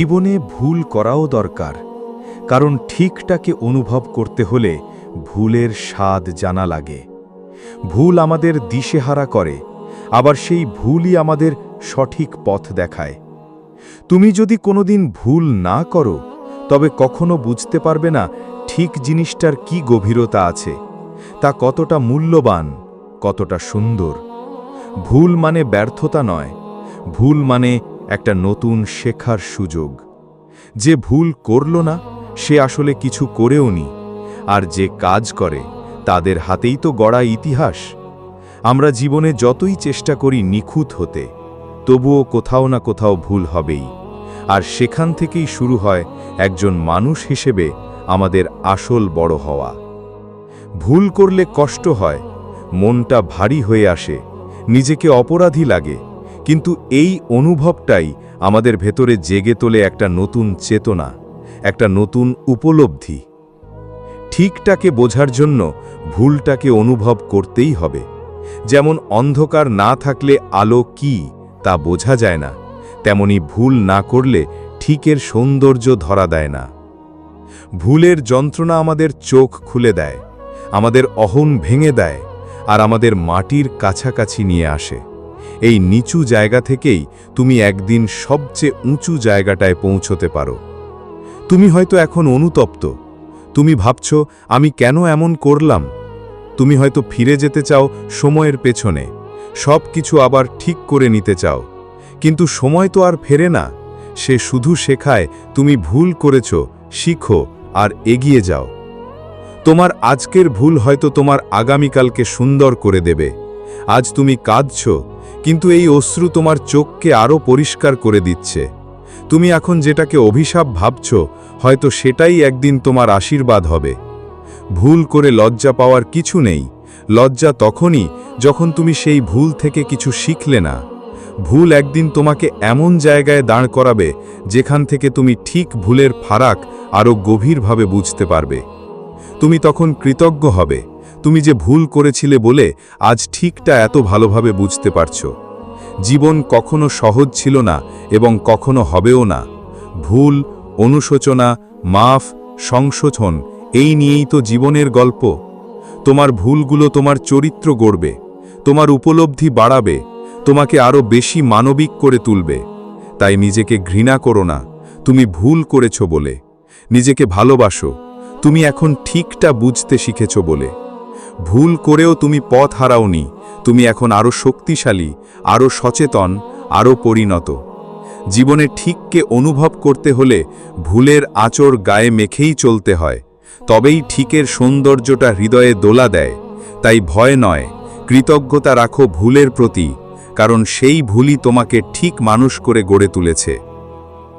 জীবনে ভুল করাও দরকার, কারণ ঠিকটাকে অনুভব করতে হলে ভুলের স্বাদ জানা লাগে। ভুল আমাদের দিশেহারা করে, আবার সেই ভুলই আমাদের সঠিক পথ দেখায়। তুমি যদি কোনোদিন ভুল না করো, তবে কখনো বুঝতে পারবে না ঠিক জিনিসটার কি গভীরতা আছে, তা কতটা মূল্যবান, কতটা সুন্দর। ভুল মানে ব্যর্থতা নয়, ভুল মানে একটা নতুন শেখার সুযোগ। যে ভুল করল না, সে আসলে কিছু করেও নি। আর যে কাজ করে, তাদের হাতেই তো গড়া ইতিহাস। আমরা জীবনে যতই চেষ্টা করি নিখুঁত হতে, তবুও কোথাও না কোথাও ভুল হবেই। আর সেখান থেকেই শুরু হয় একজন মানুষ হিসেবে আমাদের আসল বড় হওয়া। ভুল করলে কষ্ট হয়, মনটা ভারী হয়ে আসে, নিজেকে অপরাধী লাগে। কিন্তু এই অনুভবটাই আমাদের ভেতরে জেগে তোলে একটা নতুন চেতনা, একটা নতুন উপলব্ধি। ঠিকটাকে বোঝার জন্য ভুলটাকে অনুভব করতেই হবে। যেমন অন্ধকার না থাকলে আলো কি তা বোঝা যায় না, তেমনি ভুল না করলে ঠিকের সৌন্দর্য ধরা দেয় না। ভুলের যন্ত্রণা আমাদের চোখ খুলে দেয়, আমাদের অহন ভেঙে দেয়, আর আমাদের মাটির কাছাকাছি নিয়ে আসে। এই নিচু জায়গা থেকেই তুমি একদিন সবচেয়ে উঁচু জায়গাটায় পৌঁছতে পারো। তুমি হয়তো এখন অনুতপ্ত। তুমি ভাবছ, আমি কেন এমন করলাম? তুমি হয়তো ফিরে যেতে চাও সময়ের পেছনে। সব কিছু আবার ঠিক করে নিতে চাও। কিন্তু সময় তো আর ফেরে না। সে শুধু শেখায়, তুমি ভুল করেছ, শিখো আর এগিয়ে যাও। তোমার আজকের ভুল হয়তো তোমার আগামীকালকে সুন্দর করে দেবে। আজ তুমি কাঁদছ কিন্তু এই অশ্রু তোমার চোখকে আরও পরিষ্কার করে দিচ্ছে। তুমি এখন যেটাকে অভিশাপ ভাবছ, হয়তো সেটাই একদিন তোমার আশীর্বাদ হবে। ভুল করে লজ্জা পাওয়ার কিছু নেই। লজ্জা তখনই যখন তুমি সেই ভুল থেকে কিছু শিখলে না। ভুল একদিন তোমাকে এমন জায়গায় দাঁড় করাবে, যেখান থেকে তুমি ঠিক ভুলের ফারাক আরও গভীরভাবে বুঝতে পারবে। তুমি তখন কৃতজ্ঞ হবে। তুমি যে ভুল করেছিলে বলে আজ ঠিকটা এত ভালোভাবে বুঝতে পারছ। জীবন কখনো সহজ ছিল না এবং কখনো হবেও না। ভুল, অনুশোচনা, মাফ, সংশোধন, এই নিয়েই তো জীবনের গল্প। তোমার ভুলগুলো তোমার চরিত্র গড়বে, তোমার উপলব্ধি বাড়াবে, তোমাকে আরও বেশি মানবিক করে তুলবে। তাই নিজেকে ঘৃণা করো না, তুমি ভুল করেছ বলে। নিজেকে ভালোবাসো, তুমি এখন ঠিকটা বুঝতে শিখেছ বলে। ভুল করেও তুমি পথ হারাওনি, তুমি এখন আরও শক্তিশালী আরও সচেতন আরও পরিণত। জীবনে ঠিককে অনুভব করতে হলে ভুলের আচর গায়ে মেখেই চলতে হয়, তবেই ঠিকের সৌন্দর্যটা হৃদয়ে দোলা দেয়। তাই ভয় নয়, কৃতজ্ঞতা রাখো ভুলের প্রতি, কারণ সেই ভুলই তোমাকে ঠিক মানুষ করে গড়ে তুলেছে।